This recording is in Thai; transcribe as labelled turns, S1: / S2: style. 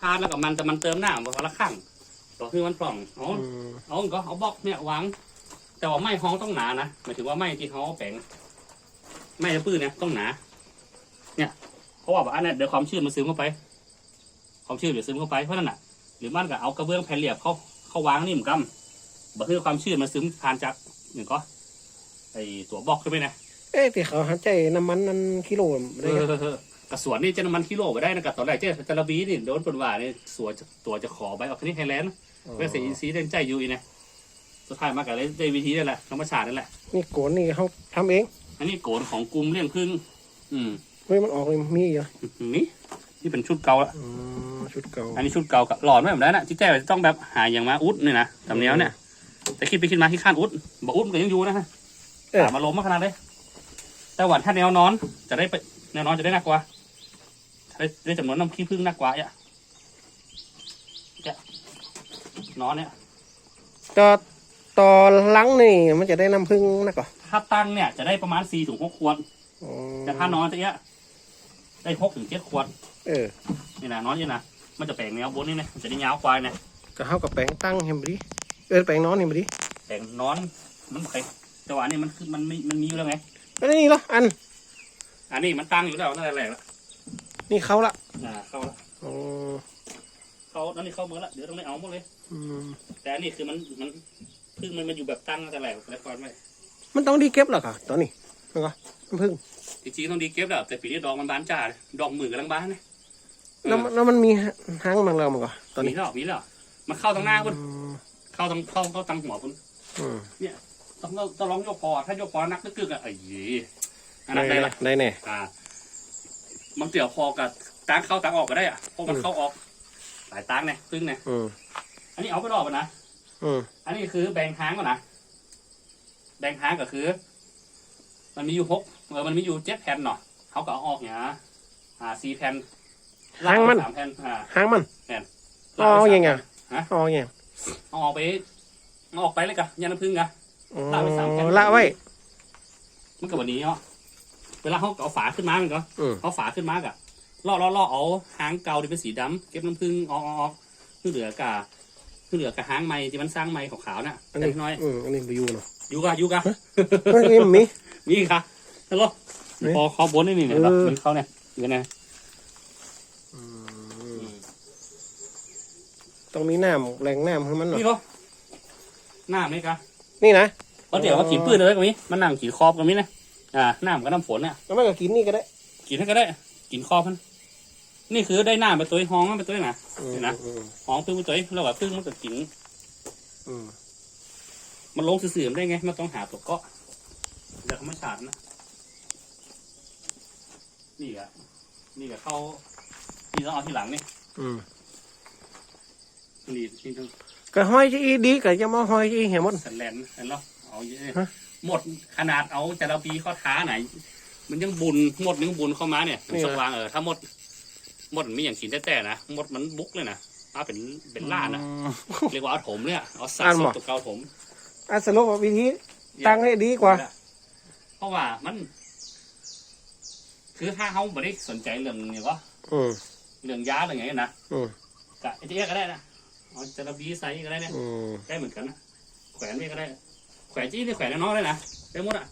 S1: ทานแล้วกับมันแต่มันเติมน้ำวันละครั้งก็คือมันปล่องเอา
S2: อืม
S1: เอาก็เอาบล็อกเนี่ยวางแต่ว่าไม้ห้องต้องหนานะหมายถึงว่าไม้ที่เขาแปลงไม้ตะปื้อเนี่ยต้องหนา เนี่ยเพราะว่าอันเนี้ยเดี๋ยวความชื้นมันซึมเข้าไป ความชื้นเดี๋ยวซึมเข้าไปเพราะนั่นน่ะ หรือมันก็เอากระเบื้องแผ่นเรียบเขาเขาวางนี่เหมือนกันบ่คือความชื้นมันซึมผ่านจากอย่างก็ไอตัวบล็อกใช่ไหมนะ
S2: เอ๊ะที่เขาหันใจน้ำมันนั่นกิโลไม่ได้ครับ
S1: เออ กระสวนนี่เจะน้ำมันกิโลไปได้นะกับตอนแรกเจ้าจระบีนี่โดนปนว่านี่สวนตัวจะขอใบออกคณิตไทยแลนด์เพื่อเสียอินทรีย์เต็มใจอยู่อีนะสุดท้ายมากับเลยได้วิธีนั่นแหละธรรมชาตินั่นแหละ
S2: นี่โกนนี่เขาทำเอง
S1: อันนี้โกนของกลุ่มเลี้ยงพึ่งอืม
S2: เฮ้ยมันออกเลยมีเหรอ
S1: นี่นี่เป็นชุดเก่าละ
S2: อืมชุดเก่า
S1: อันนี้ชุดเก่ากับหลอดไม่แบบนั้นนะที่แจ้จะต้องแบบหาอย่างมาอุดนี่นะตำเนี้ยเนี่ยแต่คิดไปคิดมาที่ข้านอุดบอกอุดมันก็ยังอยู่นะฮะ
S2: เออ
S1: ถามมาล้มมาขนาดเลยแต่หวันถ้าแนวนอนจะได้ไปแนวนอนจะได้หนักกว่า ได้ได้จำนวนน้ำขี้ผึ้งหนักกว่าอะจะนอนเนี่ย
S2: ต่อต่อหลังนี่มันจะได้น้ำผึ้งนะก่อน
S1: ถ้าตั้งเนี่ยจะได้ประมาณสี่ถึงหกขวด
S2: อ๋อ
S1: แต่ถ้านอนจะเนี้ยได้หกถึงเจ็ดขวด
S2: เออ
S1: นี่นะนอนนี่นะมันจะแปลงแนวบนนี่นะมันจะได้ยาวกว่านะ
S2: ก็เข้ากับแปลงตั้งเห็นบดีเออแปลงนอนเห็นบดี
S1: แปลงนอนมันใครแต่ว่าอันนี้มันคือมันมีมันมีอยู่แล้วไง
S2: แล้วนี่เหรออัน
S1: อันนี้มันตั้งอยู่แล้วตั้งแต่แรกแล้ว
S2: นี่เขาละ
S1: อ่าเข้าละ
S2: อ๋อ
S1: เข้าอันนี้เข้าเมื่อละเดี๋ยวต้องได้เอาหมดเลย
S2: อืม
S1: แต่อันนี้คือมันมันพึ่งมันมาอยู่แบบตั้งตั้งแต่แรกแล้วก่อนไว้
S2: มันต้องดีเก็บเหรอคะตอนนี้มันก็น้ำผึ้ง
S1: จริงๆต้องดีเก็บแล้วแต่ปีนี้ดอกมันบานจ้าเลยดอกหมื่นกำลังบานนะ
S2: แล้วมันแล้วมันมีหางมันแล้วมันก็ตอน
S1: มี
S2: นี้
S1: แล้วมีแล้วมันเข้าทางหน้าคุณ
S2: อืม
S1: เข้าทางเข้าเข้าทางหัวคุณ
S2: อืม
S1: ต้องต้องต้องร้องยกคอถ้ายกคอนักนึกๆอะไอ้ยี่อันนั้น
S2: ได้
S1: ได้
S2: ละ
S1: ละ
S2: ได้แน่
S1: อ่า มันเตี่ยวพอกับตังเข้าตังออกก็ได้อะเพราะมันเข้าออก หลายตังเนี่ยพึ่งเนี่ย
S2: อืม
S1: อันนี้เอาไปรอบไปนะ
S2: อืม
S1: อันนี้คือแบ่งหางก่อนนะแบ่งหางก็คือ มันมีอยู่หกเออมันมีอยู่เจ็ดแผ่นเนาะเขาก็เอาออกเนี่ยอ่าสี่แผ่นลกไปสามแผ่นอ่า
S2: หางมัน
S1: ลาก
S2: อ๋
S1: ไป
S2: อ
S1: สาม
S2: ยังไง
S1: ฮะ
S2: อ๋อยังไง
S1: เอาออกไปเอาออกไปเลยกะยันน้ำผึ้งกะ
S2: อ๋อ
S1: ลากไปสามแผ่น
S2: ละไว้
S1: มันก็วันนี้เนาะ เวลาเขาเอาฝาขึ้นมามันก็
S2: อืม
S1: เอาฝาขึ้นมากะล่อล่อล่อเอาหางเก่าที่เป็นสีดำเก็บน้ำผึ้งออกออกออกเพื่อเหลือกะเพื่อเหลือกะหางไม้ที่มันสร้างไม้ขาวๆน่ะ
S2: อัน
S1: เล็
S2: นี้
S1: กน้อย
S2: อืมอันนี้ไปอยู่เนาะ
S1: อยู่กะอยู่กะ
S2: เฮ้ยนี่มันมี
S1: มีค่ะฮัลโหล
S2: เอ๊ะ
S1: พอเขาบนนี่นี่เนี่ย
S2: เออ
S1: มันเขาเนี่ยอยู่ไง
S2: ต้องมีน้ำแรงน้ำให้มันหน่อย
S1: นี่เขาหน้าไหมกะ
S2: นี่นะ
S1: เพราะเดี๋ยวเขาขีดปืนเลยก็มีมันนั่งขีดคอบก็มีนะ อ่าหน้ามันก็น้ำฝนเนี่ย
S2: แล้วมันก็กินนี่ก็ได้
S1: ขีดให้ก็ได้ กินคอบมันนี่คือได้หน้าไปตัวห้องมันไปตัวนะ
S2: อืม
S1: นี่นะ
S2: อืม
S1: ห้องพึ่งไปตัวแล้วก็พึ่งมันก็กิน
S2: อืม
S1: มันลงสื่อๆได้ไง มันต้องหาตัวเกาะเดี๋ยวเขาไม่ฉาดนะนี่อะนี่กับเขานี่ต้องเอาทีหลังนี่
S2: อืม
S1: นี่นี่ต้อง
S2: ก็ห้อยจะอีดีก็จะมาห้อยจะอีเหี้ยหมด
S1: สันแลนเห็นหรอเอาเยอะ
S2: ฮะ
S1: หมดขนาดเอาแต่ละปีข้อท้าไหน มันยังบุญหมดยังบุญเข้ามาเนี่ยมันสว่างเออถ้าหมดหมดมันมีอย่างกินแต่ๆนะหมดมันบุกเลยนะมาเป็นเป็นล้านนะ
S2: อืม
S1: เรียกว่าเอาถมเนี่ยเอาสะ
S2: อ่าน
S1: ส
S2: หม
S1: ม
S2: ด
S1: ตัวเก่าถม
S2: อะสรุปว่าวิธีตั้งให้ดีกว่า
S1: เพราะว่ามัน คือถ้าเขาไม่ได้สนใจเรื่องเนี่ยก็
S2: อืม
S1: เรื่องยาเรื่องอย่างนี้นะ
S2: อืม
S1: กะไอ้เจ๊ก็ได้นะเอาจระบีใส่ก็ได้เนี่ย
S2: อืม
S1: ได้เหมือนกันนะแขวนนี่ก็ได้ แขวนจี้นี่แขวนน้องๆได้นะได้หมดอะ